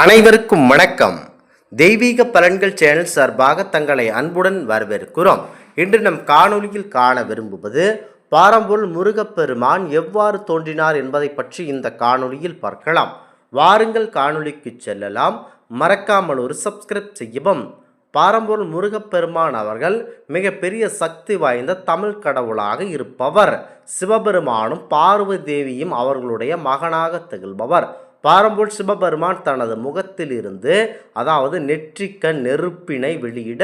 அனைவருக்கும் வணக்கம். தெய்வீக பலன்கள் சேனல் சார்பாக தங்களை அன்புடன் வரவேற்கிறோம். இன்று நம் காணொலியில் காண விரும்புவது பாரம்பொருள் முருகப்பெருமான் எவ்வாறு தோன்றினார் என்பதை பற்றி இந்த காணொலியில் பார்க்கலாம். வாருங்கள் காணொலிக்கு செல்லலாம். மறக்காமல் ஒரு சப்ஸ்கிரைப் செய்யவும். பாரம்பொருள் முருகப்பெருமான் அவர்கள் மிகப்பெரிய சக்தி வாய்ந்த தமிழ் கடவுளாக இருப்பவர். சிவபெருமானும் பார்வதி தேவியும் அவர்களுடைய மகனாக திகழ்பவர். பாரம்பூர் சிவபெருமான் தனது முகத்திலிருந்து அதாவது நெற்றிக்கண் நெருப்பினை வெளியிட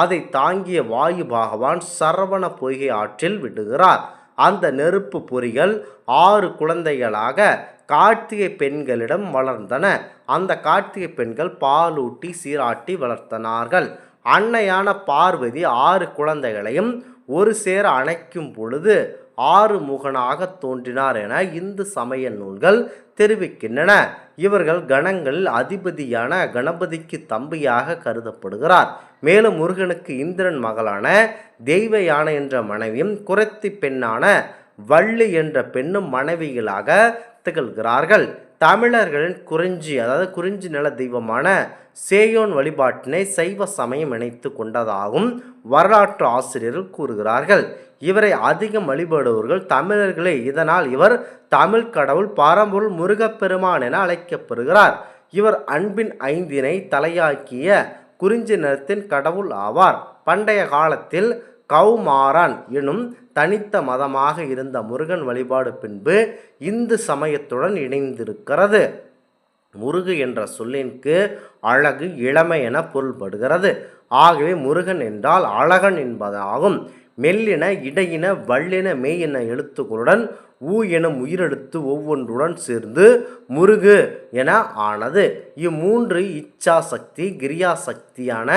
அதை தாங்கிய வாயு பகவான் சரவண பொய்கை ஆற்றில் விடுகிறார். அந்த நெருப்பு பொறிகள் ஆறு குழந்தைகளாக கார்த்திகை பெண்களிடம் வளர்ந்தன. அந்த கார்த்திகை பெண்கள் பாலூட்டி சீராட்டி வளர்த்தனார்கள். அன்னையான பார்வதி ஆறு குழந்தைகளையும் ஒரு சேர அணைக்கும் பொழுது ஆறு முகனாக தோன்றினார் என இந்து சமய நூல்கள் தெரிவிக்கின்றன. இவர்கள் கணங்களில் அதிபதியான கணபதிக்கு தம்பியாக கருதப்படுகிறார். மேலும் முருகனுக்கு இந்திரன் மகளான தெய்வ யானை என்ற மனைவியும் குறைத்தி பெண்ணான வள்ளி என்ற பெண்ணும் மனைவிகளாக திகழ்கிறார்கள். தமிழர்களின் குறிஞ்சி அதாவது குறிஞ்சி நில தெய்வமான சேயோன் வழிபாட்டினை சைவ சமயம் இணைத்து கொண்டதாகவும் வரலாற்று ஆசிரியர்கள் கூறுகிறார்கள். இவரை அதிகம் வழிபடுபவர்கள் தமிழர்களே. இதனால் இவர் தமிழ் கடவுள் பாரம்பொருள் முருகப்பெருமான் என அழைக்கப்படுகிறார். இவர் அன்பின் ஐந்தினை தலையாக்கிய குறிஞ்சி நிறத்தின் கடவுள் ஆவார். பண்டைய காலத்தில் கௌமாரான் எனும் தனித்த மதமாக இருந்த முருகன் வழிபாடு பின்பு இந்து சமயத்துடன் இணைந்திருக்கிறது. முருகு என்ற சொல்லிற்கு அழகு இளமை என பொருள்படுகிறது. ஆகவே முருகன் என்றால் அழகன் என்பதாகும். மெல்லின இடையின வல்லின மெய்யின எழுத்துக்களுடன் ஊ எனும் உயிரெழுத்து ஒவ்வொன்றுடன் சேர்ந்து முருகு என ஆனது. இம்மூன்று இச்சா சக்தி கிரியா சக்தியான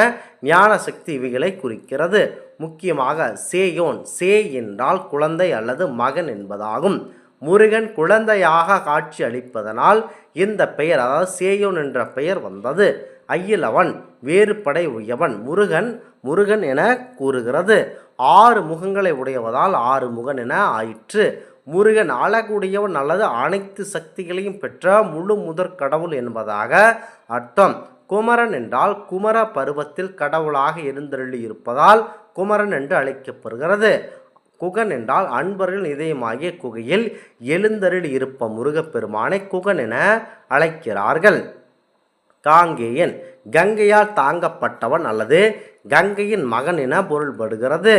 ஞான சக்தி இவைகளை குறிக்கிறது. முக்கியமாக சேயோன் சே என்றால் குழந்தை அல்லது மகன் என்பதாகும். முருகன் குழந்தையாக காட்சி அளிப்பதனால் இந்த பெயர் அதாவது சேயோன் என்ற பெயர் வந்தது. ஐயிலவன் வேறுபடை உயவன் முருகன் முருகன் என கூறுகிறது. ஆறு முகங்களை உடையவதால் ஆறு முகன் என ஆயிற்று. முருகன் ஆளக்கூடியவன் அல்லது அனைத்து சக்திகளையும் பெற்ற முழு முதற் கடவுள் என்பதாக அர்த்தம். குமரன் என்றால் குமர பருவத்தில் கடவுளாக எழுந்தருளி இருப்பதால் குமரன் என்று அழைக்கப்படுகிறது. குகன் என்றால் அன்பர்கள் இதயமாகிய குகையில் எழுந்தருள் இருப்ப முருகப்பெருமானை குகன் என அழைக்கிறார்கள். காங்கேயன் கங்கையால் தாங்கப்பட்டவன் அல்லது கங்கையின் மகன் என பொருள்படுகிறது.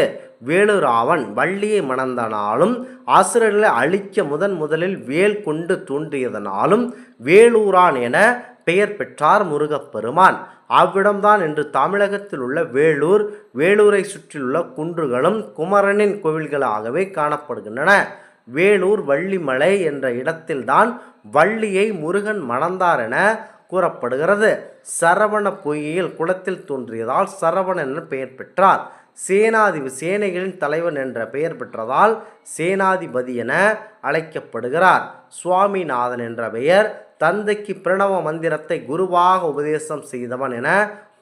வேலுராவன் வள்ளியை மணந்தனாலும் ஆசிரியர்களை அழிக்க முதன் முதலில் வேல் கொண்டு தூண்டியதனாலும் வேலூரான் என பெயர் பெற்றார் முருகப்பெருமான். அவ்விடம்தான் இன்று தமிழகத்தில் உள்ள வேலூர் வேலூரை சுற்றியுள்ள குன்றுகளும் குமரனின் கோவில்களாகவே காணப்படுகின்றன. வேலூர் வள்ளிமலை என்ற இடத்தில்தான் வள்ளியை முருகன் மணந்தார் என கூறப்படுகிறது. சரவண பொய்யில் குளத்தில் தோன்றியதால் சரவணன் என பெயர் பெற்றார். சேனாதிபதி சேனைகளின் தலைவன் என்ற பெயர் பெற்றதால் சேனாதிபதி என அழைக்கப்படுகிறார். சுவாமிநாதன் என்ற பெயர் தந்தைக்கு பிரணவ மந்திரத்தை குருவாக உபதேசம் செய்தவன் என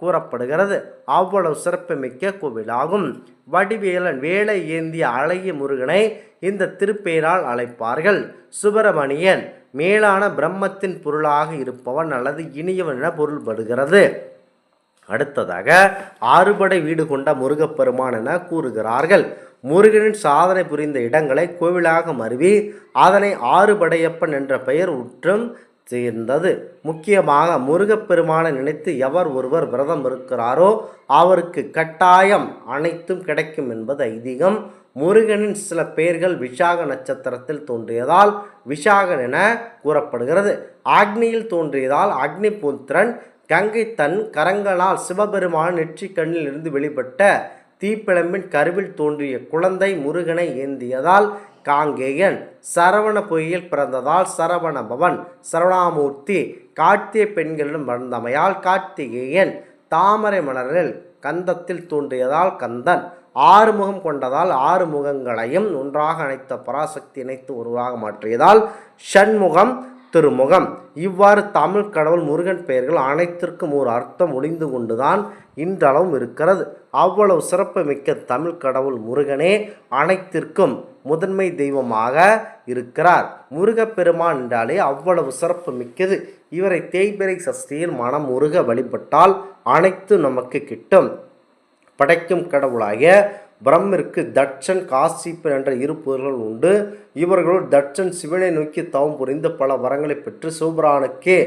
கூறப்படுகிறது. அவ்வளவு சிறப்புமிக்க கோவிலாகும். வடிவேலன் வேலை ஏந்திய அழகிய முருகனை இந்த திருப்பெயரால் அழைப்பார்கள். சுப்பிரமணியன் மேலான பிரம்மத்தின் பொருளாக இருப்பவன் அல்லது இனியவன் என பொருள்படுகிறது. அடுத்ததாக ஆறுபடை வீடு கொண்ட முருகப்பெருமான் என கூறுகிறார்கள். முருகனின் சாதனை புரிந்த இடங்களை கோவிலாக மருவி அதனை ஆறுபடையப்பன் என்ற பெயர் உற்றும் சேர்ந்தது. முக்கியமாக முருகப்பெருமானை நினைத்து எவர் ஒருவர் விரதம் இருக்கிறாரோ அவருக்கு கட்டாயம் அனைத்தும் கிடைக்கும் என்பது ஐதீகம். முருகனின் சில பெயர்கள் விஷாக நட்சத்திரத்தில் தோன்றியதால் விஷாகன் என கூறப்படுகிறது. ஆக்னியில் தோன்றியதால் அக்னிபுத்திரன் கங்கை தன் கரங்களால் சிவபெருமான் நெற்றிக் கண்ணில் இருந்து வெளிப்பட்ட தீப்பிழம்பின் கருவில் தோன்றிய குழந்தை முருகனை ஏந்தியதால் காங்கேயன் சரவண பொய்யில் பிறந்ததால் சரவண பவன் சரவணாமூர்த்தி கார்த்திகை பெண்களிடம் வளர்ந்தமையால் கார்த்திகேயன் தாமரை மலரில் கந்தத்தில் தோன்றியதால் கந்தன் ஆறுமுகம் கொண்டதால் ஆறு முகங்களையும் ஒன்றாக அணைத்த பராசக்தி இணைத்து உருவாக மாற்றியதால் ஷண்முகம் திருமுகம். இவ்வாறு தமிழ் கடவுள் முருகன் பெயர்கள் அனைத்திற்கும் ஒரு அர்த்தம் ஒளிந்து கொண்டுதான் இன்றளவும் இருக்கிறது. அவ்வளவு சிறப்பு மிக்க தமிழ் கடவுள் முருகனே அனைத்திற்கும் முதன்மை தெய்வமாக இருக்கிறார். முருகப்பெருமான் என்றாலே அவ்வளவு சிறப்பு மிக்கது இவரை தேய்பிறை சஷ்டியில் மனம் முருக வழிபட்டால் அனைத்து நமக்கு கிட்டும். படைக்கும் கடவுளாகிய பிரம்மிற்கு தட்சன் காசிப்பன் என்ற இரு புதர்கள் உண்டு. இவர்களுள் தட்சன் சிவனை நோக்கி தவம் புரிந்து பல வரங்களை பெற்று சிவபிரானுக்கே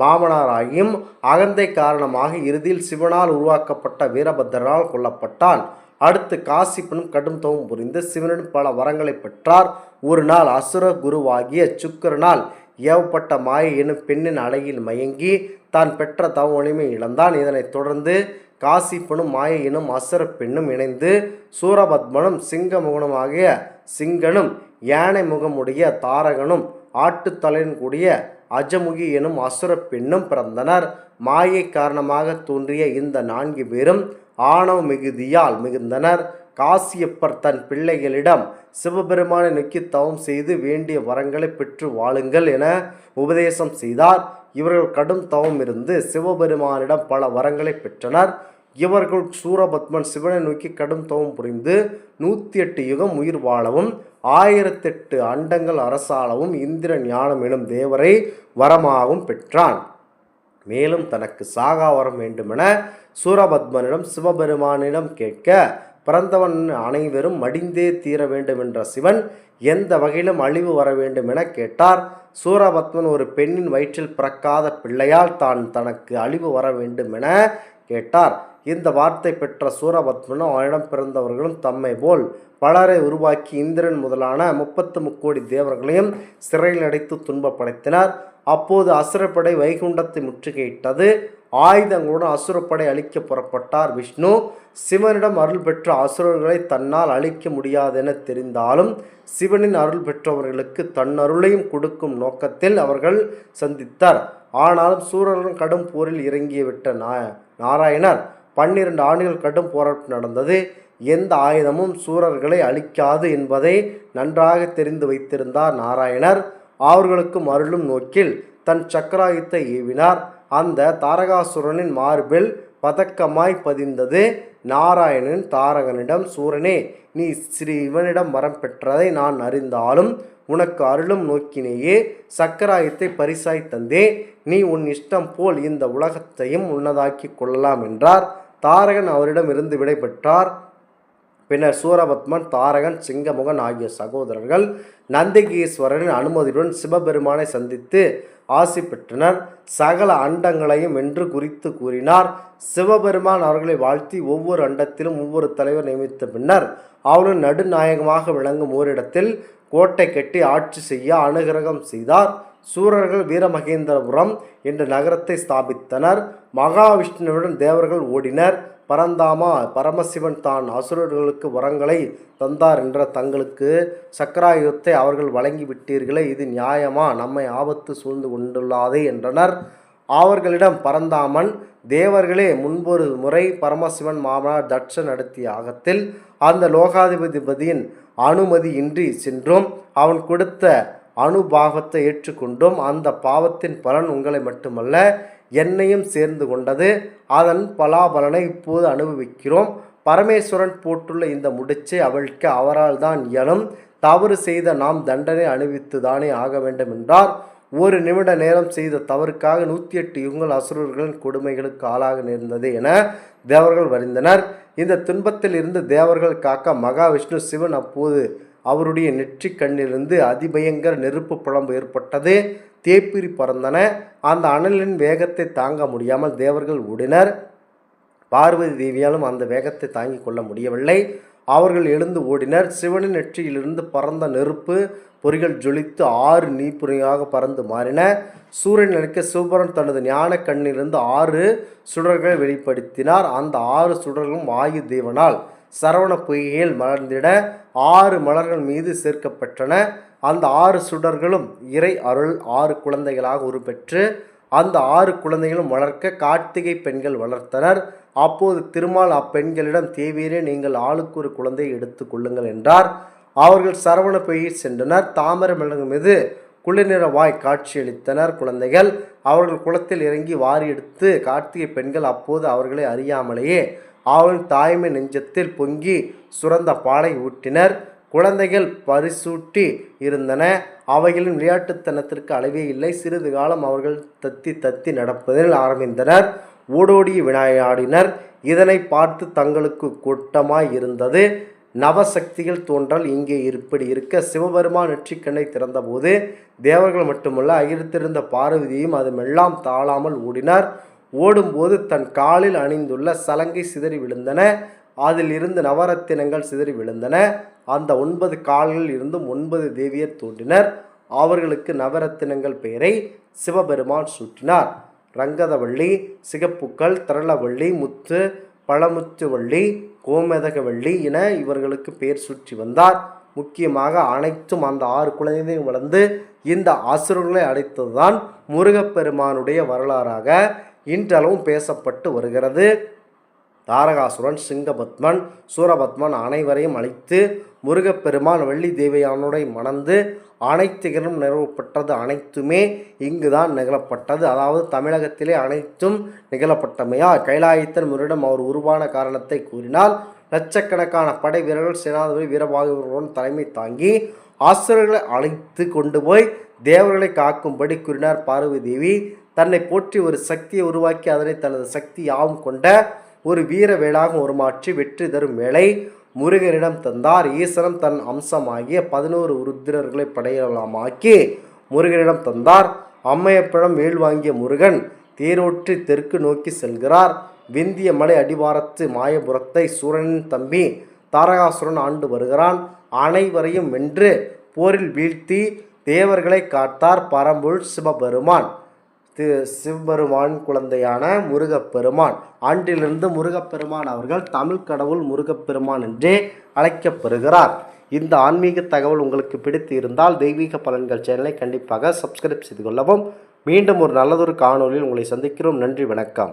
மாமனாராகியும் அகந்தை காரணமாக இறுதியில் சிவனால் உருவாக்கப்பட்ட வீரபத்திரனால் கொல்லப்பட்டான். அடுத்து காசிப்பனும் கடும் தவம் புரிந்து சிவனிடம் பல வரங்களை பெற்றார். ஒரு நாள் அசுர குருவாகிய சுக்கரனால் ஏவப்பட்ட மாயை எனும் பெண்ணின் அழகில் மயங்கி தான் பெற்ற தவ வலிமை இழந்தான். இதனைத் தொடர்ந்து காசிப்பனும் மாயையினும் எனும் பெண்ணும் இணைந்து சூரபத்மனும் சிங்க முகனுமாகிய சிங்கனும் யானை முகமுடைய தாரகனும் ஆட்டுத்தலையின் கூடிய அஜமுகி எனும் அசுர பெண்ணும் பிறந்தனர். மாயை காரணமாக தோன்றிய இந்த நான்கு பேரும் ஆணவ மிகுதியால் மிகுந்தனர். காசியப்பர் தன் பிள்ளைகளிடம் சிவபெருமானை நோக்கி தவம் செய்து வேண்டிய வரங்களை பெற்று வாழுங்கள் என உபதேசம் செய்தார். இவர்கள் கடும் தவம் இருந்து சிவபெருமானிடம் பல வரங்களை பெற்றனர். இவர்கள் சூரபத்மன் சிவனை நோக்கி கடும் தவம் புரிந்து நூற்றி எட்டு யுகம் உயிர் வாழவும் ஆயிரத்தெட்டு அண்டங்கள் அரசாளவும் இந்திர ஞானம் எனும் தேவரை வரமாகவும் பெற்றான். மேலும் தனக்கு சாகா வரம் வேண்டுமென சூரபத்மனிடம் சிவபெருமானிடம் கேட்க பிறந்தவன் அனைவரும் மடிந்தே தீர வேண்டும் என்ற சிவன் எந்த வகையிலும் அழிவு வர வேண்டும் என கேட்டார். சூரபத்மன் ஒரு பெண்ணின் வயிற்றில் பிறக்காத பிள்ளையால் தான் தனக்கு அழிவு வர வேண்டும் என கேட்டார். இந்த வார்த்தை பெற்ற சூரபத்மனும் அவனிடம் பிறந்தவர்களும் தம்மை போல் பலரை உருவாக்கி இந்திரன் முதலான முப்பத்து முக்கோடி தேவர்களையும் சிறையில் அடைத்து துன்பப்படுத்தினார். அப்போது அசுரப்படை வைகுண்டத்தை முற்றுகையிட்டது. ஆயுதங்களுடன் அசுரப்படை அழிக்க புறப்பட்டார் விஷ்ணு. சிவனிடம் அருள் பெற்ற அசுரர்களை தன்னால் அழிக்க முடியாதென தெரிந்தாலும் சிவனின் அருள் பெற்றவர்களுக்கு தன் அருளையும் கொடுக்கும் நோக்கத்தில் அவர்கள் சந்தித்தார் ஆனாலும் சூரர்களும் கடும் போரில் இறங்கிவிட்ட நா நாராயணர் பன்னிரண்டு ஆண்டுகள் கடும் போராட்டம் நடந்தது. எந்த ஆயுதமும் சூரர்களை அழிக்காது என்பதை நன்றாக தெரிந்து வைத்திருந்தார் நாராயணர். அவர்களுக்கும் அருளும் நோக்கில் தன் சக்கராயுத்தை ஏவினார். அந்த தாரகாசுரனின் மார்பில் பதக்கமாய் பதிந்தது. நாராயணன் தாரகனிடம் சூரனே நீ ஸ்ரீ இவனிடம் மரம் பெற்றதை நான் அறிந்தாலும் உனக்கு அருளும் நோக்கினேயே சக்கராயத்தை பரிசாய் தந்தே. நீ உன் இஷ்டம் போல் இந்த உலகத்தையும் உன்னதாக்கி கொள்ளலாம் என்றார். தாரகன் அவரிடம் இருந்து விடை பெற்றார் பின்னர் சூரபத்மன் தாரகன் சிங்கமுகன் ஆகிய சகோதரர்கள் நந்திகீஸ்வரரின் அனுமதியுடன் சிவபெருமானை சந்தித்து ஆசி பெற்றனர். சகல அண்டங்களையும் என்று குறித்து கூறினார். சிவபெருமான் அவர்களை வாழ்த்தி ஒவ்வொரு அண்டத்திலும் ஒவ்வொரு தலைவர் நியமித்த பின்னர் அவர்கள் நடுநாயகமாக விளங்கும் ஓரிடத்தில் கோட்டை கட்டி ஆட்சி செய்ய அனுகிரகம் செய்தார். சூரர்கள் வீரமகேந்திரபுரம் என்ற நகரத்தை ஸ்தாபித்தனர். மகாவிஷ்ணுவுடன் தேவர்கள் ஓடினர். பரந்தாமா பரமசிவன் தான் அசுரர்களுக்கு வரங்களை தந்தார் என்ற தங்களுக்கு சக்கராயுதத்தை அவர்கள் வழங்கி விட்டீர்களே இது நியாயமா? நம்மை ஆபத்து சூழ்ந்து கொண்டுள்ளாதே என்றனர். அவர்களிடம் பரந்தாமன் தேவர்களே முன்பொரு முறை பரமசிவன் மாமனார் தட்சன் நடத்திய அகத்தில் அந்த லோகாதிபதிபதியின் அனுமதியின்றி சென்றும். அவன் கொடுத்த அனுபாவத்தை ஏற்றுக்கொண்டும். அந்த பாவத்தின் பலன் உங்களை மட்டுமல்ல என்னையும் சேர்ந்து கொண்டது. அதன் பலாபலனை இப்போது அனுபவிக்கிறோம். பரமேஸ்வரன் போட்டுள்ள இந்த முடிச்சை அவளுக்கு அவரால் தான் இயலும். தவறு செய்த நாம் தண்டனை அனுபவித்துதானே ஆக வேண்டும் என்றார் ஒரு நிமிட நேரம் செய்த தவறுக்காக நூற்றி எட்டு யுங்கள் அசுரர்களின் கொடுமைகளுக்கு ஆளாக நேர்ந்தது என தேவர்கள் வருந்தனர். இந்த துன்பத்தில் இருந்து தேவர்கள் காக்க மகாவிஷ்ணு சிவன் அப்போது அவருடைய நெற்றிக் கண்ணிலிருந்து அதிபயங்கர நெருப்பு புலம்பு ஏற்பட்டது. தேப்பிரி பறந்தன. அந்த அனலின் வேகத்தை தாங்க முடியாமல் தேவர்கள் ஓடினர். பார்வதி தேவியாலும் அந்த வேகத்தை தாங்கிக் கொள்ள முடியவில்லை. அவர்கள் எழுந்து ஓடினர். சிவனின் நெற்றியிலிருந்து பறந்த நெருப்பு பொறிகள் ஜொலித்து ஆறு நீப்புரியாக பறந்து மாறின. சூரியன் நினைக்க சிவபுரன் தனது ஞான கண்ணிலிருந்து ஆறு சுடர்களை வெளிப்படுத்தினார். அந்த ஆறு சுடர்களும் வாயு தேவனால் சரவண பொய்கையில் மலர்ந்திட ஆறு மலர்கள் மீது சேர்க்கப்பட்டன. அந்த ஆறு சுடர்களும் இறை அருள் ஆறு குழந்தைகளாக உருப்பெற்று அந்த ஆறு குழந்தைகளும் வளர்க்க கார்த்திகை பெண்கள் வளர்த்தனர். அப்போது திருமால் அப்பெண்களிடம் தேவீரே நீங்கள் ஆளுக்கு ஒரு குழந்தையை எடுத்து கொள்ளுங்கள் என்றார். அவர்கள் சரவண பொய்யை சென்றனர். தாமரை மிளகு மீது குளிர்நிறவாய் காட்சியளித்தனர் குழந்தைகள். அவர்கள் குளத்தில் இறங்கி வாரி எடுத்து கார்த்திகை பெண்கள் அப்போது அவர்களை அறியாமலேயே அவள் தாய்மை நெஞ்சத்தில் பொங்கி சுரந்த பாலை ஊட்டினர். குழந்தைகள் பரிசூட்டி இருந்தன. அவைகளின் விளையாட்டுத்தனத்திற்கு அளவே இல்லை. சிறிது காலம் அவர்கள் தத்தி தத்தி நடப்பதில் ஆரம்பித்தனர் ஓடோடி விளையாடினர் இதனை பார்த்து தங்களுக்கு கூட்டமாய் இருந்தது. நவசக்திகள் தோன்றல் இங்கே இப்படி இருக்க சிவபெருமான் நெற்றிக்கண்ணை திறந்தபோது தேவர்கள் மட்டுமல்ல அகிர்த்திருந்த பார்வதியும் அது மெல்லாம் தாழாமல் ஓடினார் ஓடும்போது தன் காலில் அணிந்துள்ள சலங்கை சிதறி விழுந்தன. அதில் இருந்து நவரத்தினங்கள் சிதறி விழுந்தன. அந்த ஒன்பது கால்களில் இருந்தும் ஒன்பது தேவியர் தோன்றினர். அவர்களுக்கு நவரத்தினங்கள் பெயரை சிவபெருமான் சூட்டினார் ரங்கதவள்ளி சிகப்புக்கள் திரளவள்ளி முத்து பழமுத்துவள்ளி கோமேதகவள்ளி என இவர்களுக்கு பெயர் சுற்றி வந்தார். முக்கியமாக அனைத்தும் அந்த ஆறு குழந்தையும் வளர்ந்து இந்த அசுரர்களை அடைத்ததுதான் முருகப்பெருமானுடைய வரலாறாக இன்றளவும் பேசப்பட்டு வருகிறது. தாரகாசுரன் சிங்கபத்மன் சூரபத்மன் அனைவரையும் அழித்து முருகப்பெருமான் வெள்ளி தேவையானுடைய மணந்து அனைத்துகளும் நிறுவப்பட்டது அனைத்துமே இங்குதான் நிகழப்பட்டது. அதாவது தமிழகத்திலே அனைத்தும் நிகழப்பட்டமையா? கைலாயத்தன் முருடம் அவர் உருவான காரணத்தை கூறினால் லட்சக்கணக்கான படை வீரர்கள் சேனாதிபதி வீரபாகுவருடன் தலைமை தாங்கி ஆசிரியர்களை அழைத்து கொண்டு போய் தேவர்களை காக்கும்படி கூறினார். பார்வதி தேவி தன்னை போற்றி ஒரு சக்தியை உருவாக்கி அதனை தனது சக்தி யாவும் கொண்ட ஒரு வீர வேளாக உருமாற்றி வெற்றி தரும் வேளை முருகனிடம் தந்தார். ஈசனம் தன் அம்சமாகிய பதினோரு உருத்திரர்களை படையலாமாக்கி முருகனிடம் தந்தார். அம்மையப்பழம் வேல் வாங்கிய முருகன் தேரோற்றி தெற்கு நோக்கி செல்கிறார். விந்திய மலை அடிவாரத்து மாயபுரத்தை சூரனின் தம்பி தாரகாசுரன் ஆண்டு வருகிறான். அனைவரையும் வென்று போரில் வீழ்த்தி தேவர்களை காத்தார் பரம்புள் சிவபெருமான். திரு சிவபெருமான் குழந்தையான முருகப்பெருமான். ஆண்டிலிருந்து முருகப்பெருமான் அவர்கள் தமிழ் கடவுள் முருகப்பெருமான் என்றே அழைக்கப்படுகிறார். இந்த ஆன்மீக தகவல் உங்களுக்கு பிடித்து இருந்தால் தெய்வீக பலன்கள் சேனலை கண்டிப்பாக சப்ஸ்கிரைப் செய்து கொள்ளவும். மீண்டும் ஒரு நல்லதொரு காணொலியில் உங்களை சந்திக்கிறோம். நன்றி வணக்கம்.